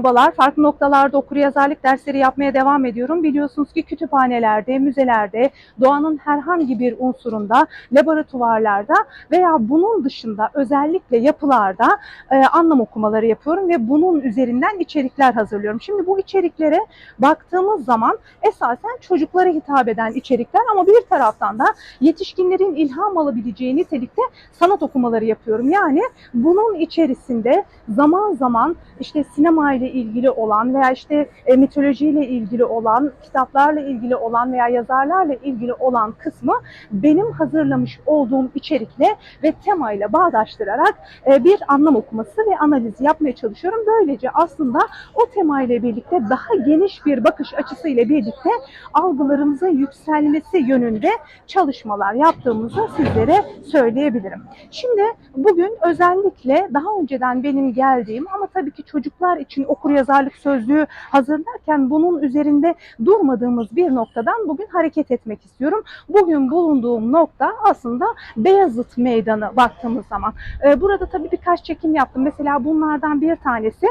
Merhabalar, farklı noktalarda okuryazarlık dersleri yapmaya devam ediyorum. Biliyorsunuz ki kütüphanelerde, müzelerde, doğanın herhangi bir unsurunda, laboratuvarlarda veya bunun dışında özellikle yapılarda e, anlam okumaları yapıyorum ve bunun üzerinden içerikler hazırlıyorum. Şimdi bu içeriklere baktığımız zaman esasen çocuklara hitap eden içerikler ama bir taraftan da yetişkinlerin ilham alabileceği nitelikte sanat okumaları yapıyorum. Yani bunun içerisinde zaman zaman işte sinema ile ilgili olan veya işte e, mitolojiyle ilgili olan, kitaplarla ilgili olan veya yazarlarla ilgili olan kısmı benim hazırlamış olduğum içerikle ve temayla bağdaştırarak e, bir anlam okuması ve analizi yapmaya çalışıyorum. Böylece aslında o temayla birlikte daha geniş bir bakış açısıyla birlikte algılarımızın yükselmesi yönünde çalışmalar yaptığımızı sizlere söyleyebilirim. Şimdi bugün özellikle daha önceden benim geldiğim ama tabii ki çocuklar için okuryazarlık sözlüğü hazırlarken bunun üzerinde durmadığımız bir noktadan bugün hareket etmek istiyorum. Bugün bulunduğum nokta aslında Beyazıt Meydanı baktığımız zaman. Ee, Burada tabii birkaç çekim yaptım. Mesela bunlardan bir tanesi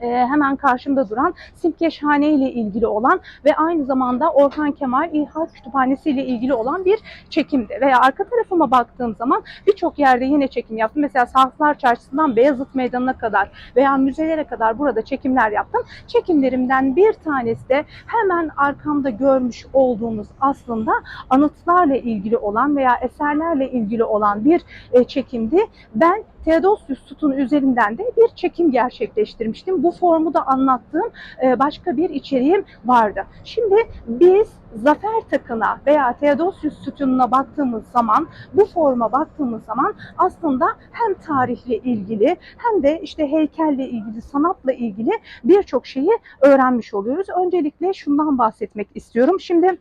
e, hemen karşımda duran Simkeşhane ile ilgili olan ve aynı zamanda Orhan Kemal İlhak Kütüphanesi ile ilgili olan bir çekimdi. Veya arka tarafıma baktığım zaman birçok yerde yine çekim yaptım. Mesela Sahaflar Çarşısı'ndan Beyazıt Meydanı'na kadar veya müzelere kadar burada çekimler yaptım. Çekimlerimden bir tanesi de hemen arkamda görmüş olduğumuz aslında anıtlarla ilgili olan veya eserlerle ilgili olan bir e, çekimdi. Ben Theodosius sütunu üzerinden de bir çekim gerçekleştirmiştim. Bu formu da anlattığım e, başka bir içeriğim vardı. Şimdi biz zafer takına veya Theodosius sütununa baktığımız zaman, bu forma baktığımız zaman aslında hem tarihle ilgili hem de işte heykelle ilgili, sanatla ilgili birçok şeyi öğrenmiş oluyoruz. Öncelikle şundan bahsetmek istiyorum. Şimdi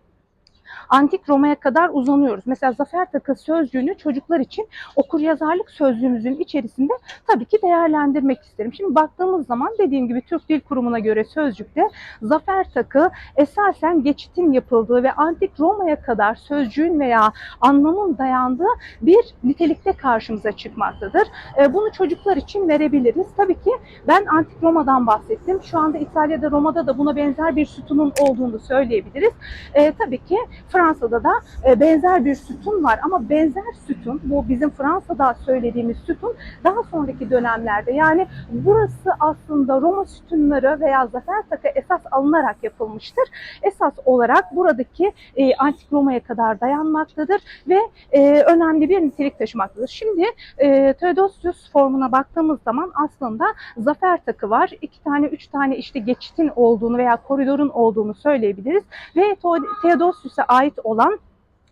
Antik Roma'ya kadar uzanıyoruz. Mesela zafer takı sözcüğünü çocuklar için okuryazarlık sözlüğümüzün içerisinde tabii ki değerlendirmek isterim. Şimdi baktığımız zaman dediğim gibi Türk Dil Kurumu'na göre sözcükte zafer takı esasen geçitin yapıldığı ve Antik Roma'ya kadar sözcüğün veya anlamın dayandığı bir nitelikte karşımıza çıkmaktadır. E, Bunu çocuklar için verebiliriz. Tabii ki ben Antik Roma'dan bahsettim. Şu anda İtalya'da Roma'da da buna benzer bir sütunun olduğunu söyleyebiliriz. E, tabii ki Fransa'da da e, benzer bir sütun var ama benzer sütun bu bizim Fransa'da söylediğimiz sütun daha sonraki dönemlerde yani burası aslında Roma sütunları veya zafer takı esas alınarak yapılmıştır. Esas olarak buradaki e, antik Roma'ya kadar dayanmaktadır ve e, önemli bir nitelik taşımaktadır. Şimdi e, Theodosius formuna baktığımız zaman aslında zafer takı var. İki tane, üç tane işte geçitin olduğunu veya koridorun olduğunu söyleyebiliriz ve Theodosius'a ait olan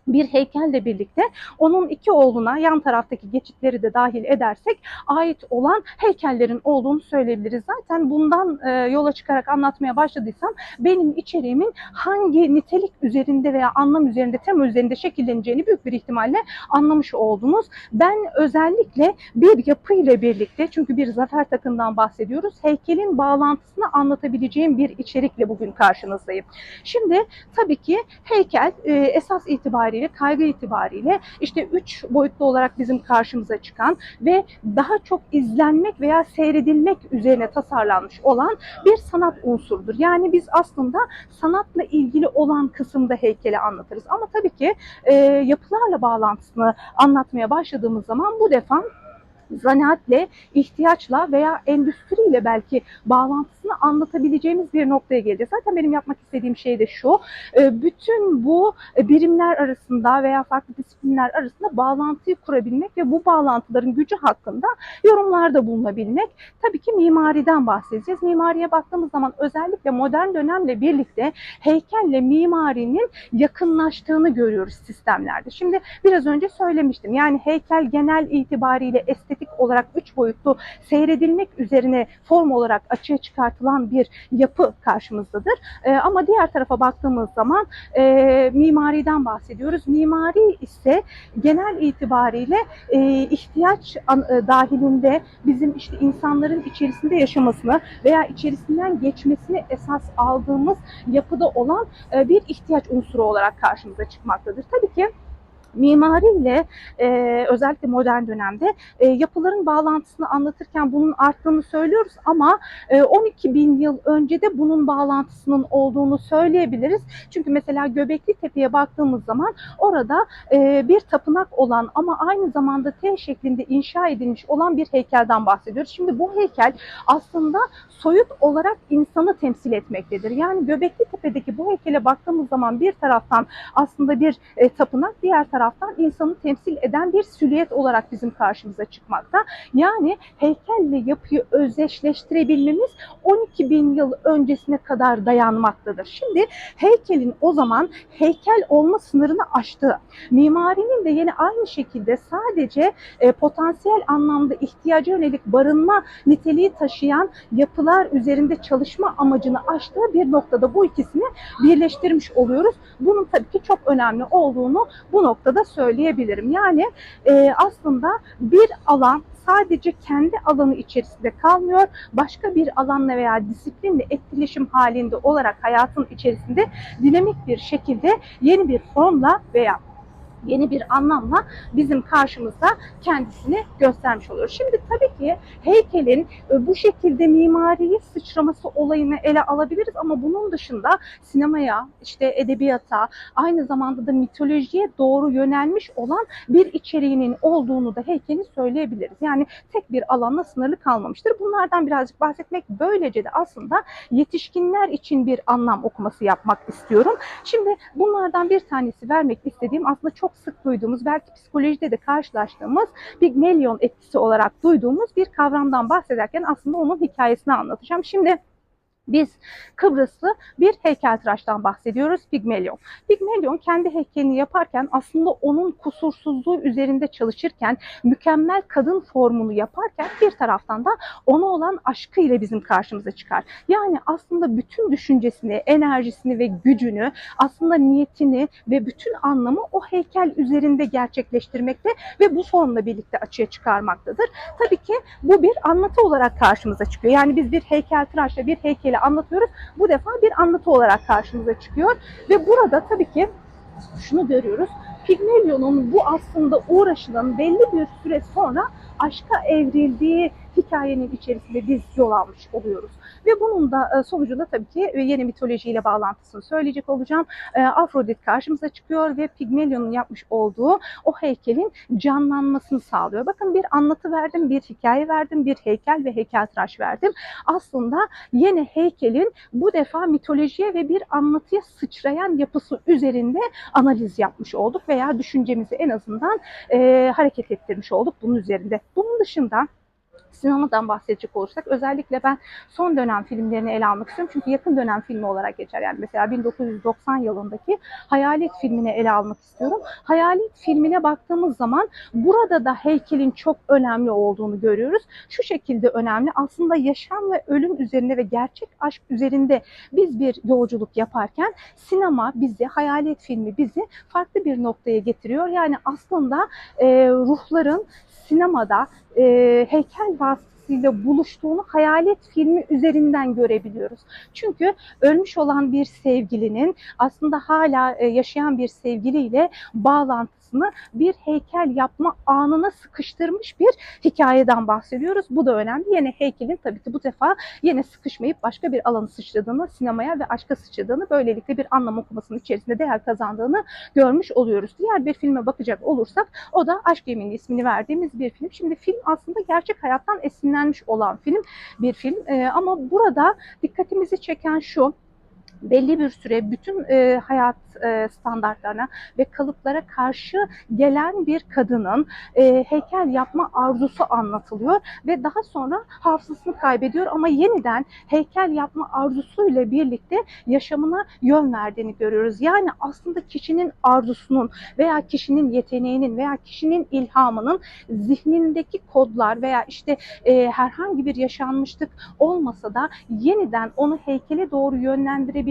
bir heykelle birlikte onun iki oğluna yan taraftaki geçitleri de dahil edersek ait olan heykellerin olduğunu söyleyebiliriz. Zaten bundan e, yola çıkarak anlatmaya başladıysam benim içeriğimin hangi nitelik üzerinde veya anlam üzerinde, tema üzerinde şekilleneceğini büyük bir ihtimalle anlamış oldunuz. Ben özellikle bir yapı ile birlikte çünkü bir zafer takından bahsediyoruz. Heykelin bağlantısını anlatabileceğim bir içerikle bugün karşınızdayım. Şimdi tabii ki heykel e, esas itibariyle, kaygı itibariyle işte üç boyutlu olarak bizim karşımıza çıkan ve daha çok izlenmek veya seyredilmek üzerine tasarlanmış olan bir sanat unsurudur. Yani biz aslında sanatla ilgili olan kısımda heykeli anlatırız. Ama tabii ki e, yapılarla bağlantısını anlatmaya başladığımız zaman bu defa zanaatle, ihtiyaçla veya endüstriyle belki bağlantısını anlatabileceğimiz bir noktaya geleceğiz. Zaten benim yapmak istediğim şey de şu, e, bütün bu birimler arasında veya farklı disiplinler arasında bağlantıyı kurabilmek ve bu bağlantıların gücü hakkında yorumlarda bulunabilmek. Tabii ki mimariden bahsedeceğiz. Mimariye baktığımız zaman özellikle modern dönemle birlikte heykelle mimarinin yakınlaştığını görüyoruz sistemlerde. Şimdi biraz önce söylemiştim. Yani heykel genel itibariyle estetik olarak üç boyutlu seyredilmek üzerine form olarak açığa çıkartılan bir yapı karşımızdadır. Ee, ama diğer tarafa baktığımız zaman e, mimariden bahsediyoruz. Mimari ise genel itibariyle e, ihtiyaç an, e, dahilinde bizim işte insanların içerisinde yaşamasını veya içerisinden geçmesini esas aldığımız yapıda olan e, bir ihtiyaç unsuru olarak karşımıza çıkmaktadır. Tabii ki mimariyle e, özellikle modern dönemde e, yapıların bağlantısını anlatırken bunun arttığını söylüyoruz ama e, 12 bin yıl önce de bunun bağlantısının olduğunu söyleyebiliriz. Çünkü mesela Göbekli Tepe'ye baktığımız zaman orada e, bir tapınak olan ama aynı zamanda T şeklinde inşa edilmiş olan bir heykelden bahsediyoruz. Şimdi bu heykel aslında soyut olarak insanı temsil etmektedir. Yani Göbekli Tepe'deki bu heykele baktığımız zaman bir taraftan aslında bir e, tapınak, diğer taraftan insanı temsil eden bir silüet olarak bizim karşımıza çıkmakta. Yani heykelle yapıyı özdeşleştirebilmemiz 12 bin yıl öncesine kadar dayanmaktadır. Şimdi heykelin o zaman heykel olma sınırını aştığı, mimarinin de yine aynı şekilde sadece e, potansiyel anlamda ihtiyaca yönelik barınma niteliği taşıyan yapılar üzerinde çalışma amacını aştığı bir noktada bu ikisini birleştirmiş oluyoruz. Bunun tabii ki çok önemli olduğunu bu noktada söyleyebilirim. Yani e, aslında bir alan sadece kendi alanı içerisinde kalmıyor, başka bir alanla veya disiplinle etkileşim halinde olarak hayatın içerisinde dinamik bir şekilde yeni bir formla veya yeni bir anlamla bizim karşımızda kendisini göstermiş oluyor. Şimdi tabii ki heykelin e, bu şekilde mimariye sıçraması olayını ele alabiliriz ama bunun dışında sinemaya, işte edebiyata, aynı zamanda da mitolojiye doğru yönelmiş olan bir içeriğinin olduğunu da heykelin söyleyebiliriz. Yani tek bir alanla sınırlı kalmamıştır. Bunlardan birazcık bahsetmek böylece de aslında yetişkinler için bir anlam okuması yapmak istiyorum. Şimdi bunlardan bir tanesi vermek istediğim aslında çok sık duyduğumuz, belki psikolojide de karşılaştığımız Pygmalion etkisi olarak duyduğumuz bir kavramdan bahsederken aslında onun hikayesini anlatacağım. Şimdi biz Kıbrıslı bir heykeltıraştan bahsediyoruz Pygmalion. Pygmalion kendi heykelini yaparken aslında onun kusursuzluğu üzerinde çalışırken mükemmel kadın formunu yaparken bir taraftan da ona olan aşkı ile bizim karşımıza çıkar. Yani aslında bütün düşüncesini, enerjisini ve gücünü, aslında niyetini ve bütün anlamı o heykel üzerinde gerçekleştirmekte ve bu formla birlikte açığa çıkarmaktadır. Tabii ki bu bir anlatı olarak karşımıza çıkıyor. Yani biz bir heykeltıraşla bir heykeli anlatıyoruz. Bu defa bir anlatı olarak karşımıza çıkıyor ve burada tabii ki şunu görüyoruz. Pygmalion'un bu aslında uğraşının belli bir süre sonra aşka evrildiği hikayenin içerisinde biz yol almış oluyoruz. Ve bunun da e, sonucunda tabii ki e, yeni mitolojiyle bağlantısını söyleyecek olacağım. E, Afrodit karşımıza çıkıyor ve Pygmalion'un yapmış olduğu o heykelin canlanmasını sağlıyor. Bakın bir anlatı verdim, bir hikaye verdim, bir heykel ve heykeltıraş verdim. Aslında yeni heykelin bu defa mitolojiye ve bir anlatıya sıçrayan yapısı üzerinde analiz yapmış olduk veya düşüncemizi en azından e, hareket ettirmiş olduk bunun üzerinde. Bunun dışında sinemadan bahsedecek olursak özellikle ben son dönem filmlerini ele almak istiyorum. Çünkü yakın dönem filmi olarak geçer. Yani mesela 1990 yılındaki Hayalet filmini ele almak istiyorum. Hayalet filmine baktığımız zaman burada da heykelin çok önemli olduğunu görüyoruz. Şu şekilde önemli. Aslında yaşam ve ölüm üzerine ve gerçek aşk üzerinde biz bir yolculuk yaparken sinema bizi, Hayalet filmi bizi farklı bir noktaya getiriyor. Yani aslında e, ruhların sinemada e, heykel vasıtasıyla buluştuğunu hayalet filmi üzerinden görebiliyoruz. Çünkü ölmüş olan bir sevgilinin aslında hala e, yaşayan bir sevgiliyle bağlantısını bir heykel yapma anına sıkıştırmış bir hikayeden bahsediyoruz. Bu da önemli. Yine heykelin tabii ki bu defa yine sıkışmayıp başka bir alanı sıçradığını, sinemaya ve aşka sıçradığını, böylelikle bir anlam okumasının içerisinde değer kazandığını görmüş oluyoruz. Diğer bir filme bakacak olursak o da Aşk Yemini ismini verdiğimiz bir film. Şimdi film aslında gerçek hayattan esinlenmiş olan film bir film Ee, ama burada dikkatimizi çeken şu belli bir süre bütün e, hayat e, standartlarına ve kalıplara karşı gelen bir kadının e, heykel yapma arzusu anlatılıyor ve daha sonra hafızasını kaybediyor ama yeniden heykel yapma arzusuyla birlikte yaşamına yön verdiğini görüyoruz. Yani aslında kişinin arzusunun veya kişinin yeteneğinin veya kişinin ilhamının zihnindeki kodlar veya işte e, herhangi bir yaşanmışlık olmasa da yeniden onu heykele doğru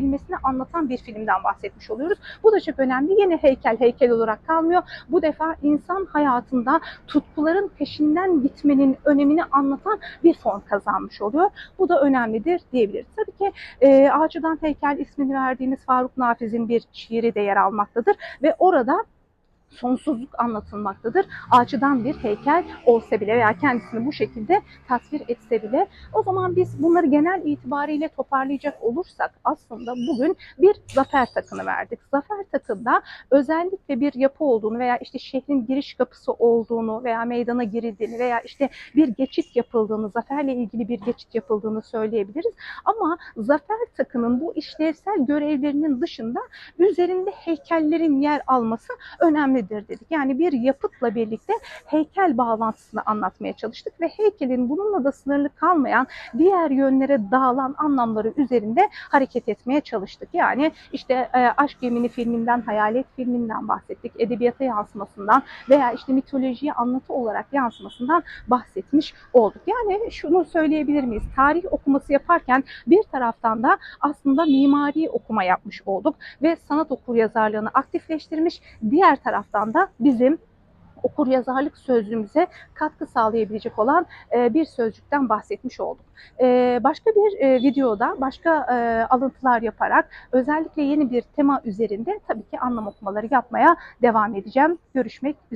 yönlendirebilmesini anlatan bir filmden bahsetmiş oluyoruz. Bu da çok önemli. Yine heykel heykel olarak kalmıyor. Bu defa insan hayatında tutkuların peşinden gitmenin önemini anlatan bir form kazanmış oluyor. Bu da önemlidir diyebiliriz. Tabii ki e, Ağaçıdan Heykel ismini verdiğimiz Faruk Nafiz'in bir şiiri de yer almaktadır ve orada sonsuzluk anlatılmaktadır. Ağaçtan bir heykel olsa bile veya kendisini bu şekilde tasvir etse bile o zaman biz bunları genel itibariyle toparlayacak olursak aslında bugün bir zafer takını verdik. Zafer takında özellikle bir yapı olduğunu veya işte şehrin giriş kapısı olduğunu veya meydana girildiğini veya işte bir geçit yapıldığını, zaferle ilgili bir geçit yapıldığını söyleyebiliriz. Ama zafer takının bu işlevsel görevlerinin dışında üzerinde heykellerin yer alması önemlidir dedik. Yani bir yapıtla birlikte heykel bağlantısını anlatmaya çalıştık ve heykelin bununla da sınırlı kalmayan diğer yönlere dağılan anlamları üzerinde hareket etmeye çalıştık. Yani işte e, Aşk Gemini filminden, Hayalet filminden bahsettik, edebiyata yansımasından veya işte mitolojiye anlatı olarak yansımasından bahsetmiş olduk. Yani şunu söyleyebilir miyiz? Tarih okuması yaparken bir taraftan da aslında mimari okuma yapmış olduk ve sanat okuryazarlığını aktifleştirmiş. Diğer taraftan da bizim okuryazarlık sözlüğümüze katkı sağlayabilecek olan e, bir sözcükten bahsetmiş olduk. E, Başka bir e, videoda başka alıntılar yaparak özellikle yeni bir tema üzerinde tabii ki anlam okumaları yapmaya devam edeceğim. Görüşmek üzere.